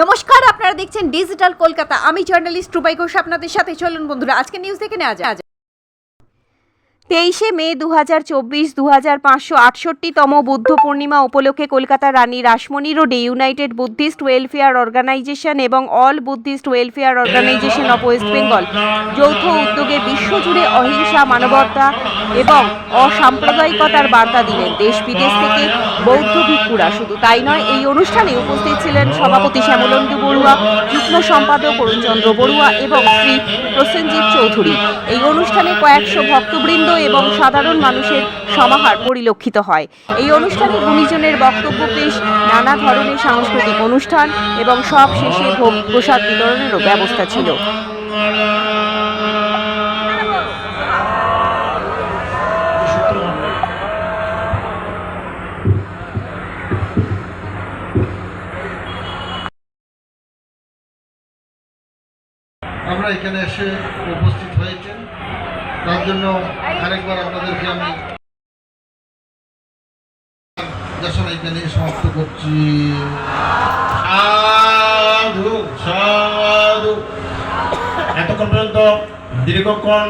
নমস্কার, আপনারা দেখছেন ডিজিটাল কলকাতা আমি জার্নালিস্ট রুবাই ঘোষ, আপনাদের সাথে। চলুন বন্ধুরা আজকে নিউজ দেখে নেওয়া যাক। তেইশে মে দু হাজার চব্বিশ দু হাজার পাঁচশো আটষট্টিতম বুদ্ধ পূর্ণিমা উপলক্ষে কলকাতা রানী রাসমণি রোডে ইউনাইটেড বুদ্ধিস্ট ওয়েলফেয়ার অর্গানাইজেশন এবং all Buddhist welfare organisation of West Bengal. যৌথ উদ্যোগে বিশ্বজুড়ে অহিংসা, মানবতা এবং অসাম্প্রদায়িকতার বার্তা দিলেন। দেশ বিদেশ থেকে বৌদ্ধ ভিক্ষুরা। শুধু তাই নয়, এই অনুষ্ঠানে উপস্থিত ছিলেন সভাপতি শ্যামলন্দু বড়ুয়া, যুগ্ম সম্পাদক অরুণচন্দ্র বড়ুয়া এবং শ্রী প্রসেনজিৎ চৌধুরী। এই অনুষ্ঠানে কয়েকশো ভক্তবৃন্দ এবং সাধারণ মানুষের সমাহার পরিলক্ষিত হয়। এই অনুষ্ঠানে গুণীজনের বক্তব্য পেশ, নানা ধরনের সাংস্কৃতিক অনুষ্ঠান এবং সব শেষে ভোগ প্রসাদ বিতরণেরও ব্যবস্থা ছিল। আমরা এখানে এসে আরেকবার আপনাদেরকে আমি দেশনা এখানে সমাপ্ত করছি। এতক্ষণ পর্যন্ত দীর্ঘক্ষণ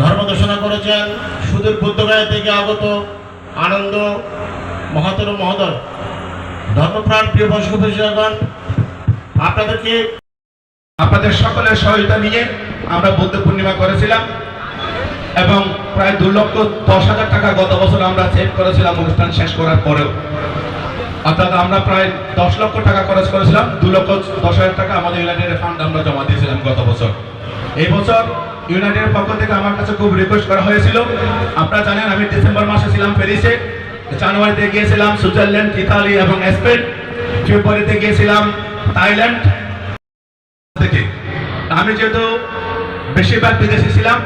ধর্ম দর্শনা করেছেন সুদূর বুদ্ধগয়া থেকে আগত আনন্দ মহাতর মহোদয়। ধর্মপ্রাণ প্রিয় বংশগণ আপনাদেরকে আপনাদের সকলের সহায়তা নিয়ে আমরা বুদ্ধ পূর্ণিমা করেছিলাম। এবং প্রায় দু লক্ষ দশ হাজার টাকা গত বছর আমরা সেভ করেছিলাম অনুষ্ঠান শেষ করার পরেও। অর্থাৎ আমরা প্রায় দশ লক্ষ টাকা খরচ করেছিলাম, দু লক্ষ দশ হাজার টাকা আমাদের ইউনাইটেড ফান্ড আমরা জমা দিয়েছিলাম গত বছর। এই বছর ইউনাইটেডের পক্ষ থেকে আমার কাছে খুব রিকোয়েস্ট করা হয়েছিল। আপনারা জানেন, আমি ডিসেম্বর মাসে ছিলাম প্যারিসে জানুয়ারিতে গিয়েছিলাম সুইজারল্যান্ড ইতালি এবং স্পেন ফেব্রুয়ারিতে গিয়েছিলাম থাইল্যান্ড থেকে। আমি যেহেতু বেশিরভাগ বিদেশে ছিলাম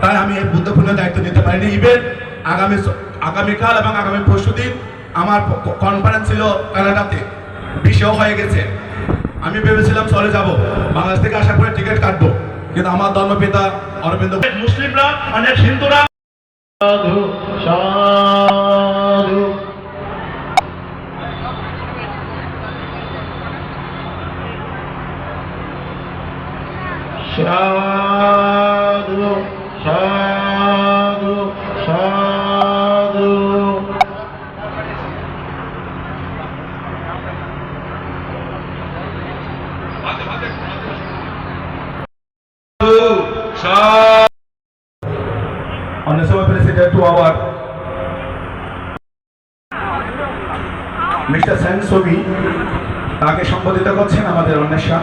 তাই আমি এই বুদ্ধ পূর্ণের দায়িত্ব নিতে পারিনি। ইভেন আগামী আগামীকাল এবং আগামী পরশু দিন আমার কনফারেন্স ছিল কানাডাতে। বিষয় হয়ে গেছে। আমি ভেবেছিলাম চলে যাব। বাংলাদেশ থেকে আসার পরে টিকিট কাটবো। কিন্তু আমার ধর্মপিতা অরবিন্দ মুসলিমরা, অনেক হিন্দুরা সাধু সাধু। সাধু। Honorable President to our mister Sen ছবি তাকে সম্বোধিত করছেন আমাদের অন্বেষা।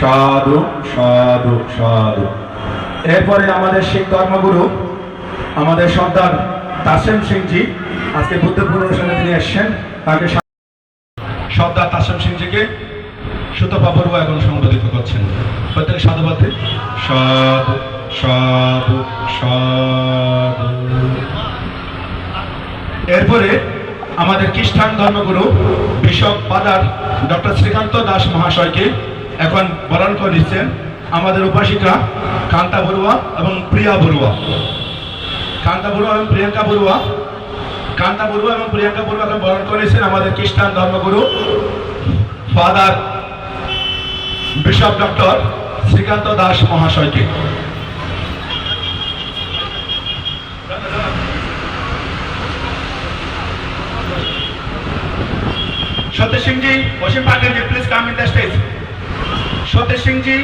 সাধু সাধু সাধু। এরপরে আমাদের শিখ ধর্মগুরু, আমাদের সর্দার তাসেম সিংজি আজকে বুদ্ধপূর্ণ অনুষ্ঠানে তিনি এসছেন, তাকে সা- সর্দার তাসেম সিংজিকে সুতপা বড়ুয়া এখন সম্বোধিত করছেন। প্রত্যেক সাধুবাদে সাধু সাধু সাধু। এরপরে আমাদের খ্রিস্টান ধর্মগুরু bishop father doctor Srikanta Das মহাশয়কে এখন বরণ করে নিচ্ছেন আমাদের উপাসিকা কান্তা বড়ুয়া এবং প্রিয়া বড়ুয়া। কান্তা বড়ুয়া এবং প্রিয়াঙ্কা বড়ুয়া। কান্তা বড়ুয়া এবং প্রিয়াঙ্কা বড়ুয়া এখন বরণ করে নিচ্ছেন আমাদের খ্রিস্টান ধর্মগুরু father bishop doctor Srikanta Das মহাশয়কে। স্টেজ। সতীশ সিংজি,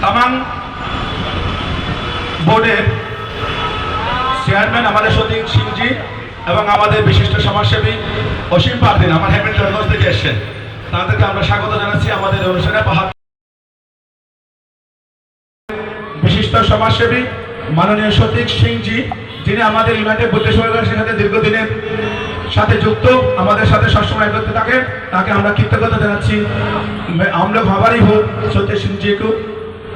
তামাং বোর্ডের চেয়ারম্যান আমাদের সতীশ সিংজি এবং আমাদের বিশিষ্ট সমাজসেবী অসীম পাটিল, আমার হ্যামিল্টনগঞ্জ থেকে এসছেন। তাদেরকে আমরা স্বাগত জানাচ্ছি আমাদের অনুষ্ঠানে বাহাত বিশিষ্ট সমাজসেবী মাননীয় সতীক সিংজি যিনি আমাদের ইউনাইটেড বুদ্ধ সমাজের সাথে দীর্ঘদিনের সাথে যুক্ত আমাদের সাথে সবসময় করতে থাকে তাকে আমরা কৃতজ্ঞতা জানাচ্ছি। আমরা ভাবারই হোক সতীক সিংজিকে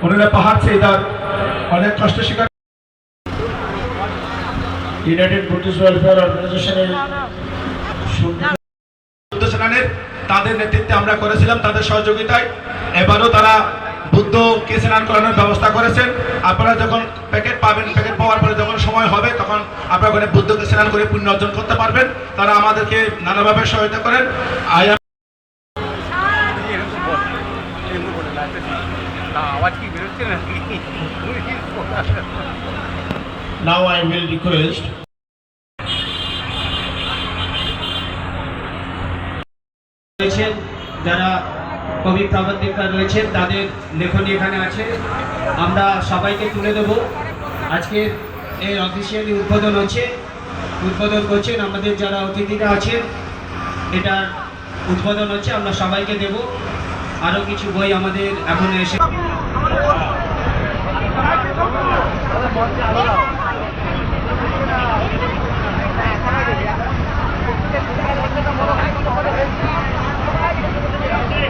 ওনারা পাহাড় চেয়ে তার অনেক কষ্ট স্বীকার ইউনাইটেড বুদ্ধিস্ট ওয়েলফেয়ার অর্গানাইজেশনের তাদের নেতৃত্বে আমরা করেছিলাম তাদের সহযোগিতায়। এবারও তারা বুদ্ধ বুদ্ধকে স্নান করানোর ব্যবস্থা করেছেন। আপনারা যখন প্যাকেট পাবেন, প্যাকেট পাওয়ার পরে যখন সময় হবে, তখন আপনারা ওখানে বুদ্ধকে স্নান করে পুণ্য অর্জন করতে পারবেন। তারা আমাদেরকে নানাভাবে সহায়তা করেন। আই কি Now I will request রয়েছেন, যারা কবি প্রাবন্ধিকা রয়েছেন, তাদের লেখনী এখানে আছে। আমরা সবাইকে তুলে দেব। আজকে এর অফিসিয়ালি উদ্বোধন হচ্ছে। উদ্বোধন করছেন আমাদের যারা অতিথিরা আছেন, এটার উদ্বোধন হচ্ছে, আমরা সবাইকে দেব। আরও কিছু বই আমাদের এখন এসে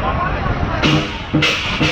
Thank you.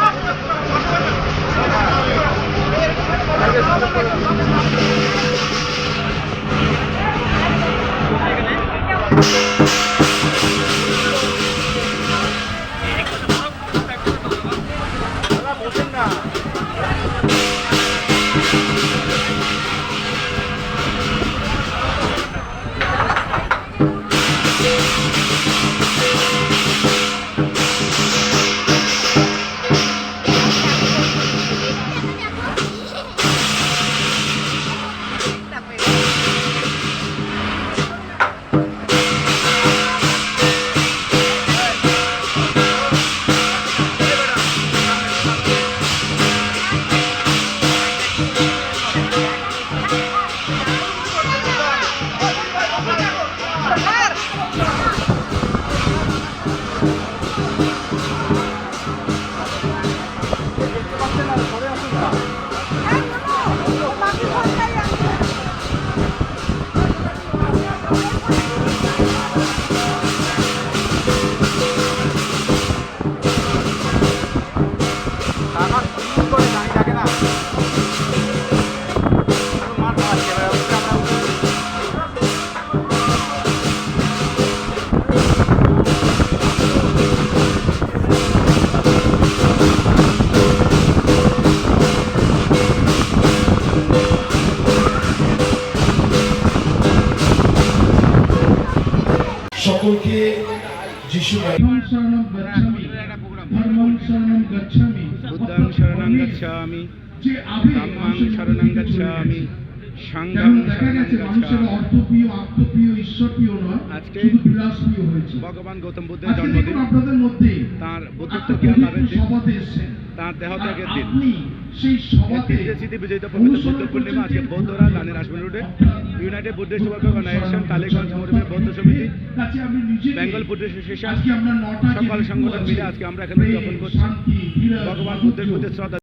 ধর্মং শরণং গচ্ছামি। বুদ্ধং শরণং গচ্ছামি। ধম্মং শরণং গচ্ছামি। ভগবান গৌতম বুদ্ধের জন্মদিন। আপনাদের মধ্যে তার বুদ্ধত্ব জ্ঞান লাভের দিন সভাতে এসেছেন। তার দেহ ত্যাগের দিন। বিজয়িত বুদ্ধ পূর্ণিমা আজকে বৌদ্ধরা লানের আসবেন রোডে। ইউনাইটেড বুদ্ধিস্ট অর্গানাইজেশন কালীগঞ্জ বৌদ্ধ সমিতি বেঙ্গল অ্যাসোসিয়েশন সকল সংগঠন মিলে আজকে আমরা এখানে উদযাপন করছি। ভগবান বুদ্ধের প্রতি শ্রদ্ধা